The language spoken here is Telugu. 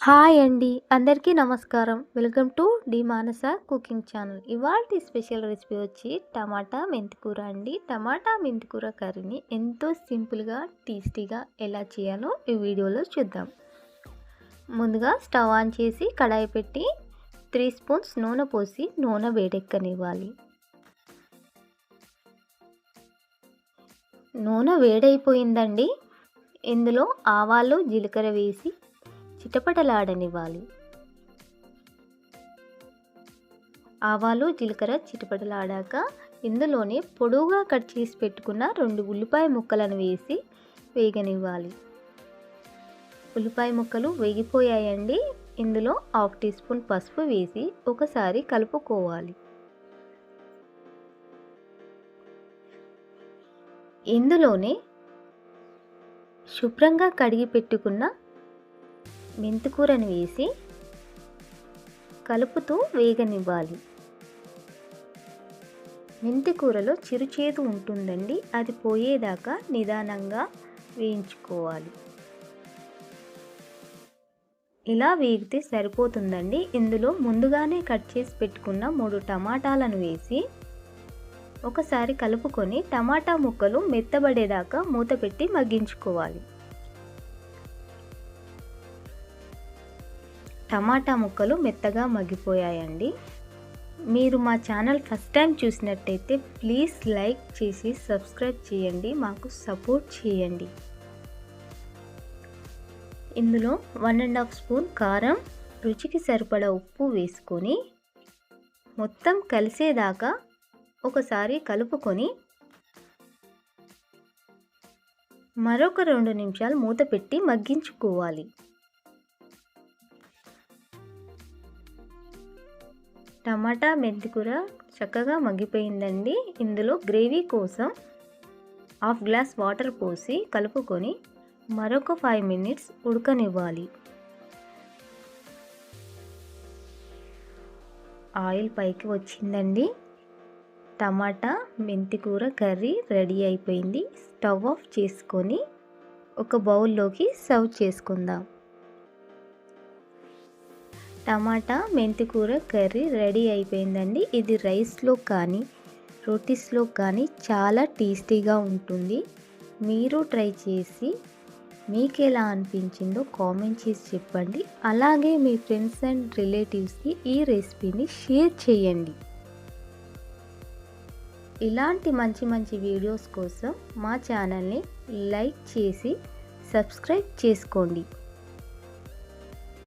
హాయ్ అండి. అందరికీ నమస్కారం. Welcome to the Manasa cooking channel. ఇవాళ స్పెషల్ రెసిపీ వచ్చి టమాటా మెంతికూర అండి. టమాటా మెంతికూర కర్రీని ఎంతో సింపుల్గా టేస్టీగా ఎలా చేయాలో ఈ వీడియోలో చూద్దాం. ముందుగా స్టవ్ ఆన్ చేసి కడాయి పెట్టి త్రీ స్పూన్స్ నూనె పోసి నూనె వేడెక్కనివ్వాలి. నూనె వేడైపోయిందండి. ఇందులో ఆవాలు జీలకర్ర వేసి చిటపటలాడనివ్వాలి. ఆవాలు జీలకర్ర చిటపటలాడాక ఇందులోనే పొడువుగా కట్ చేసి పెట్టుకున్న రెండు ఉల్లిపాయ ముక్కలను వేసి వేగనివ్వాలి. ఉల్లిపాయ ముక్కలు వేగిపోయాయండి. ఇందులో హాఫ్ టీ స్పూన్ పసుపు వేసి ఒకసారి కలుపుకోవాలి. ఇందులోనే శుభ్రంగా కడిగి పెట్టుకున్న మెంతికూరను వేసి కలుపుతూ వేగనివ్వాలి. మెంతికూరలో చిరుచేదు ఉంటుందండి. అది పోయేదాకా నిదానంగా వేయించుకోవాలి. ఇలా వేగితే సరిపోతుందండి. ఇందులో ముందుగానే కట్ చేసి పెట్టుకున్న మూడు టమాటాలను వేసి ఒకసారి కలుపుకొని టమాటా ముక్కలు మెత్తబడేదాకా మూత పెట్టి మగ్గించుకోవాలి. టమాటా ముక్కలు మెత్తగా మగ్గిపోయాయండి. మీరు మా ఛానల్ ఫస్ట్ టైం చూసినట్టయితే ప్లీజ్ లైక్ చేసి సబ్స్క్రైబ్ చేయండి. మాకు సపోర్ట్ చేయండి. ఇందులో వన్ అండ్ హాఫ్ స్పూన్ కారం రుచికి సరిపడా ఉప్పు వేసుకొని మొత్తం కలిసేదాకా ఒకసారి కలుపుకొని మరొక రెండు నిమిషాలు మూత పెట్టి మగ్గించుకోవాలి. టమాటా మెంతికూర చక్కగా మగ్గిపోయిందండి. ఇందులో గ్రేవీ కోసం హాఫ్ గ్లాస్ వాటర్ పోసి కలుపుకొని మరొక ఫైవ్ మినిట్స్ ఉడకనివ్వాలి. ఆయిల్ పైకి వచ్చిందండి. టమాటా మెంతికూర కర్రీ రెడీ అయిపోయింది. స్టవ్ ఆఫ్ చేసుకొని ఒక బౌల్లోకి సర్వ్ చేసుకుందాం. టమాటా మెంతికూర కర్రీ రెడీ అయిపోయిందండి. ఇది రైస్లో కానీ రోటీస్లో కానీ చాలా టేస్టీగా ఉంటుంది. మీరు ట్రై చేసి మీకు ఎలా అనిపించిందో కామెంట్ చేసి చెప్పండి. అలాగే మీ ఫ్రెండ్స్ అండ్ రిలేటివ్స్కి ఈ రెసిపీని షేర్ చేయండి. ఇలాంటి మంచి మంచి వీడియోస్ కోసం మా ఛానల్ని లైక్ చేసి సబ్స్క్రైబ్ చేసుకోండి.